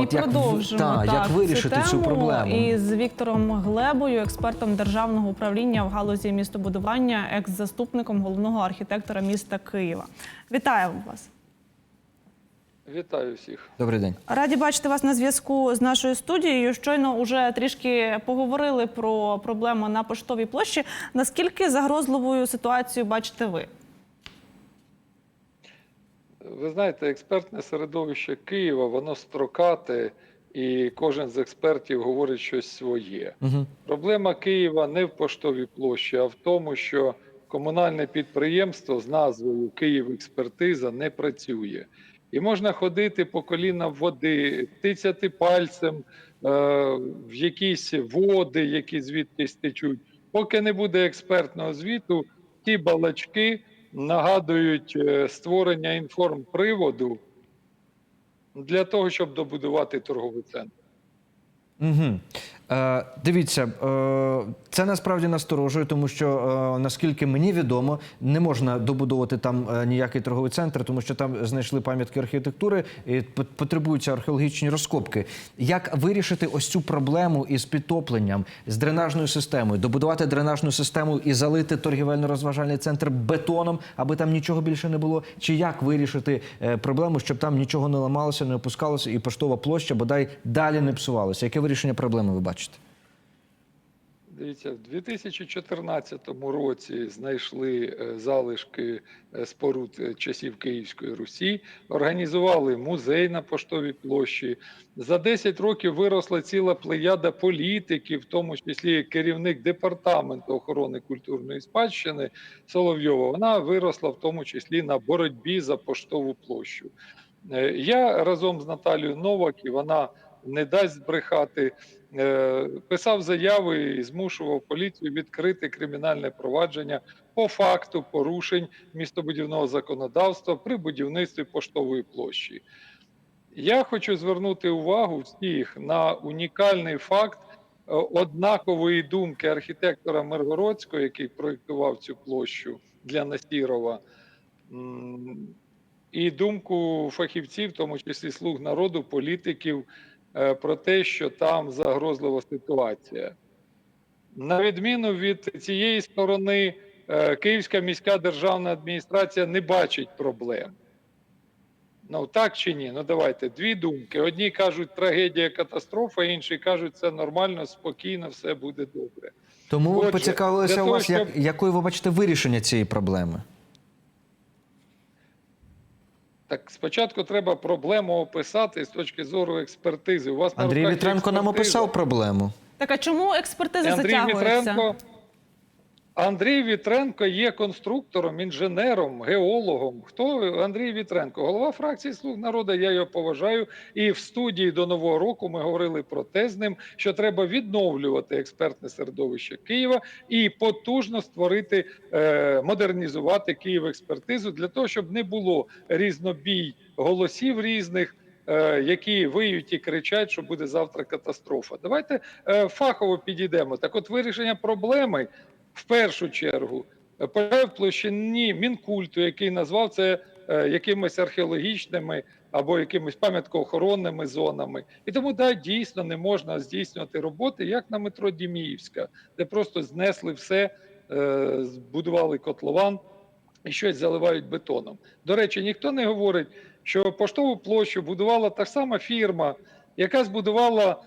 От як продовжимо та, як вирішити цю, цю тему проблему? із Віктором Глебою, експертом державного управління в галузі містобудування, екс-заступником головного архітектора міста Києва. Вітаю вас. Вітаю всіх. Добрий день. Раді бачити вас на зв'язку з нашою студією. Щойно вже трішки поговорили про проблему на поштовій площі. Наскільки загрозливою ситуацію бачите ви? Ви знаєте, експертне середовище Києва, воно строкате, і кожен з експертів говорить щось своє. Угу. Проблема Києва не в поштовій площі, а в тому, що комунальне підприємство з назвою Київ експертиза не працює. І можна ходити по коліна води, тицяти пальцем е, в якісь води, які звідтись течуть. Поки не буде експертного звіту, ті балачки нагадують е, створення інформприводу для того, щоб добудувати торговий центр. Угу. Е, дивіться, е, це насправді насторожує, тому що е, наскільки мені відомо, не можна добудовувати там ніякий торговий центр, тому що там знайшли пам'ятки архітектури і пот- потребуються археологічні розкопки. Як вирішити ось цю проблему із підтопленням, з дренажною системою, добудувати дренажну систему і залити торгівельно-розважальний центр бетоном, аби там нічого більше не було? Чи як вирішити проблему, щоб там нічого не ламалося, не опускалося, і поштова площа бодай далі не псувалася? Яке вирішення проблеми ви бачите? Дивіться, в 2014 році знайшли е, залишки е, споруд е, часів Київської Русі, організували музей на поштовій площі. За 10 років виросла ціла плеяда політиків, в тому числі керівник департаменту охорони культурної спадщини Соловйова. Вона виросла в тому числі на боротьбі за поштову площу. Я разом з Наталією Новак, і вона не дасть збрехати, писав заяви і змушував поліцію відкрити кримінальне провадження по факту порушень містобудівного законодавства при будівництві поштової площі. Я хочу звернути увагу всіх на унікальний факт е, однакової думки архітектора Миргородського, який проєктував цю площу для Насірова. І думку фахівців, в тому числі слуг народу, політиків, е, про те, що там загрозлива ситуація. На відміну від цієї сторони, е, Київська міська державна адміністрація не бачить проблем. Ну так чи ні? Ну давайте дві думки. Одні кажуть, трагедія, катастрофа, інші кажуть, це нормально, спокійно, все буде добре. Тому Отже, поцікавилися у вас, як, щоб- якою ви бачите вирішення цієї проблеми? Так спочатку треба проблему описати з точки зору експертизи. У вас на Андрій руках є Вітренко нам експертиза. описав проблему. Так а чому експертиза Андрій затягується? Вітренко, Андрій Вітренко є конструктором, інженером, геологом. Хто Андрій Вітренко? Голова фракції Слуг народу. Я його поважаю. І в студії до нового року ми говорили про те з ним, що треба відновлювати експертне середовище Києва і потужно створити, е, модернізувати Київ експертизу для того, щоб не було різнобій голосів різних. е, Які виють і кричать, що буде завтра катастрофа. Давайте е, фахово підійдемо. Так, от вирішення проблеми в першу чергу е, полягає в площині мінкульту, який назвав це е, якимись археологічними або якимись пам'яткоохоронними зонами. І тому да, дійсно не можна здійснювати роботи, як на метро Діміївська, де просто знесли все, е, збудували котлован і щось заливають бетоном. До речі, ніхто не говорить, що поштову площу будувала та сама фірма, яка збудувала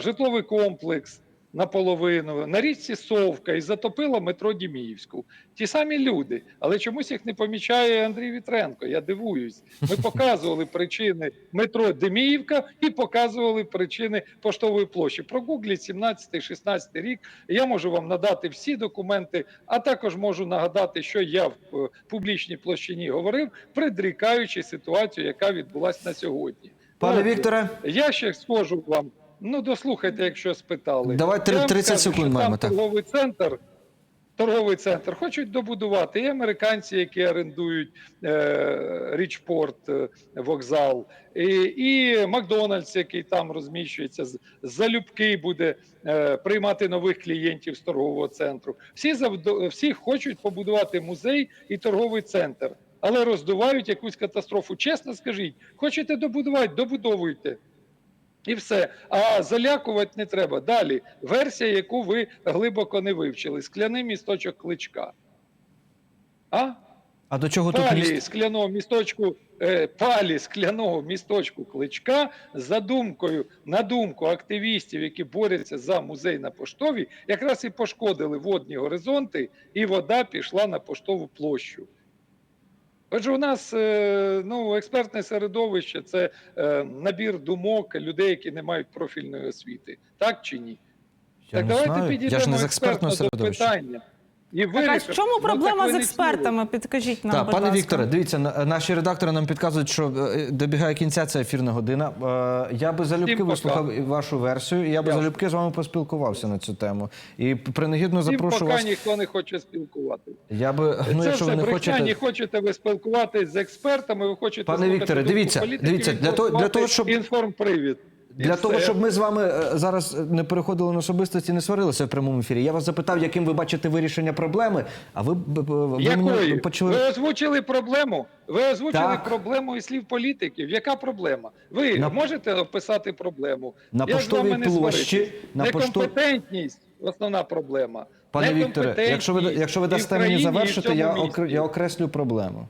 житловий комплекс наполовину на річці Совка і затопила метро Діміївську. Ті самі люди, але чомусь їх не помічає Андрій Вітренко. Я дивуюсь. Ми показували причини метро Деміївка і показували причини поштової площі. Прогугліть 17-16 рік. Я можу вам надати всі документи, а також можу нагадати, що я в е, публічній площині говорив, предрікаючи ситуацію, яка відбулася на сьогодні. Пане Вікторе, я ще схожу вам. Ну, дослухайте, якщо спитали. Давай три- Я вам 30 секунд що маємо, Там так. торговий центр. Торговий центр хочуть добудувати. І американці, які орендують е, Річпорт, е, вокзал, і, і Макдональдс, який там розміщується, залюбки буде е, приймати нових клієнтів з торгового центру. Всі завдо- всі хочуть побудувати музей і торговий центр, але роздувають якусь катастрофу. Чесно скажіть, хочете добудувати, добудовуйте. І все. А залякувати не треба. Далі версія, яку ви глибоко не вивчили: скляний місточок кличка. А? А до чого тут Палі міст? скляного місточку, е, палі скляного місточку кличка за думкою, на думку активістів, які борються за музей на поштовій, якраз і пошкодили водні горизонти, і вода пішла на поштову площу. Отже, у нас е, ну, експертне середовище це е, набір думок людей, які не мають профільної освіти. Так чи ні? Я так не давайте знаю. підійдемо Я ж не з експертного експертно до середовища. питання. І Так, а в чому Ну, проблема ви з експертами? Підкажіть нам, Так, будь пане ласка. Вікторе, дивіться, наші редактори нам підказують, що е, добігає кінця ця ефірна година. Е, Я би залюбки вислухав вашу версію, і я би залюбки з вами поспілкувався на цю тему. І принагідно запрошу вас. ніхто не хоче спілкуватися. Я би, ну, це якщо все ви не хочете. не хочете ви спілкуватися з експертами, ви хочете Пане Вікторе, дивіться, дивіться, для того- для того, щоб- інформпривід. Для того, щоб ми з вами е, зараз не переходили на особистості, не сварилися в прямому ефірі. Я вас запитав, яким ви бачите вирішення проблеми, а ви, ви Якої? почали. Ви озвучили проблему. Ви озвучили Так. проблему і слів політиків. Яка проблема? Ви На- можете описати проблему? На Я поштовій не площі, на Некомпетентність основна проблема. Пане Вікторе, якщо ви якщо ви дасте мені завершити, я окр- я окреслю проблему.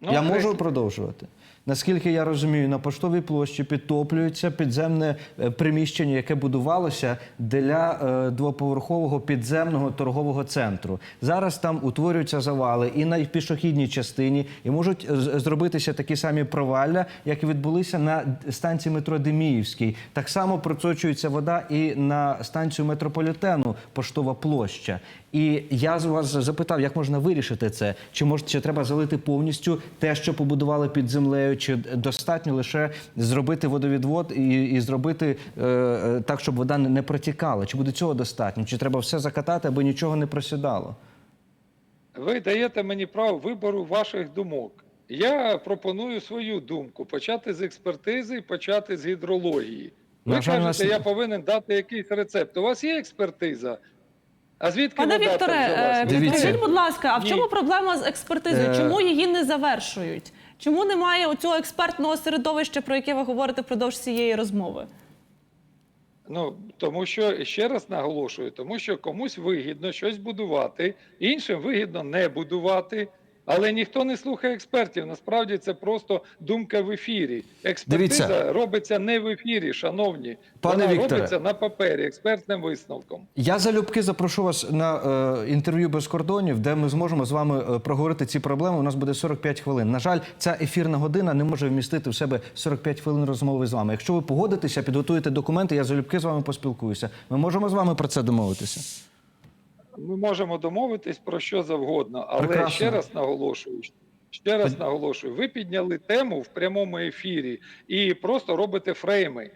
Ну, я можу продовжувати. Наскільки я розумію, на поштовій площі підтоплюється підземне е, приміщення, яке будувалося для е, двоповерхового підземного торгового центру. Зараз там утворюються завали і на пішохідній частині, і можуть е, зробитися такі самі провалля, як і відбулися на станції метро Деміївській. Так само процочується вода і на станцію метрополітену Поштова площа. І я з вас запитав, як можна вирішити це? Чи може чи треба залити повністю те, що побудували під землею, чи достатньо лише зробити водовідвод і, і зробити е, е, так, щоб вода не, протікала? Чи буде цього достатньо? Чи треба все закатати, аби нічого не просідало? Ви даєте мені право вибору ваших думок. Я пропоную свою думку почати з експертизи, почати з гідрології. Ви На жаль, кажете, нас- я повинен дати якийсь рецепт. У вас є експертиза? А звідки Пане Вікторе, е, підкажіть, будь ласка, а в Ні. чому проблема з експертизою? Е, Чому її не завершують? Чому немає оцього експертного середовища, про яке ви говорите впродовж цієї розмови? Ну тому що ще раз наголошую, тому що комусь вигідно щось будувати, іншим вигідно не будувати. Але ніхто не слухає експертів. Насправді це просто думка в ефірі. Експертиза Дивіться. робиться не в ефірі, шановні. Пане Вона Вікторе. робиться на папері експертним висновком. Я залюбки запрошу вас на е, інтерв'ю без кордонів, де ми зможемо з вами е, проговорити ці проблеми. У нас буде 45 хвилин. На жаль, ця ефірна година не може вмістити в себе 45 хвилин розмови з вами. Якщо ви погодитеся, підготуєте документи, я залюбки з вами поспілкуюся. Ми можемо з вами про це домовитися. Ми можемо домовитись про що завгодно, але Прекрасно. ще раз наголошую. Ще раз наголошую, ви підняли тему в прямому ефірі і просто робите фрейми.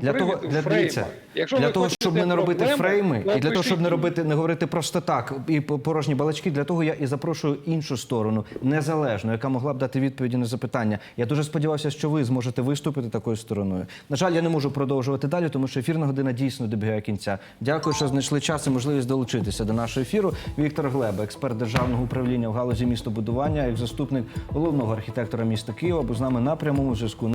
Для того, для, дивіться, Якщо для того, щоб не робити фрейми, і для того, щоб не робити, не говорити просто так і по- порожні балачки, для того я і запрошую іншу сторону, незалежну, яка могла б дати відповіді на запитання. Я дуже сподівався, що ви зможете виступити такою стороною. На жаль, я не можу продовжувати далі, тому що ефірна година дійсно добігає кінця. Дякую, що знайшли час і можливість долучитися до нашого ефіру. Віктор Глеба, експерт державного управління в галузі містобудування, як заступник головного архітектора міста Києва, був з нами на прямому зв'язку.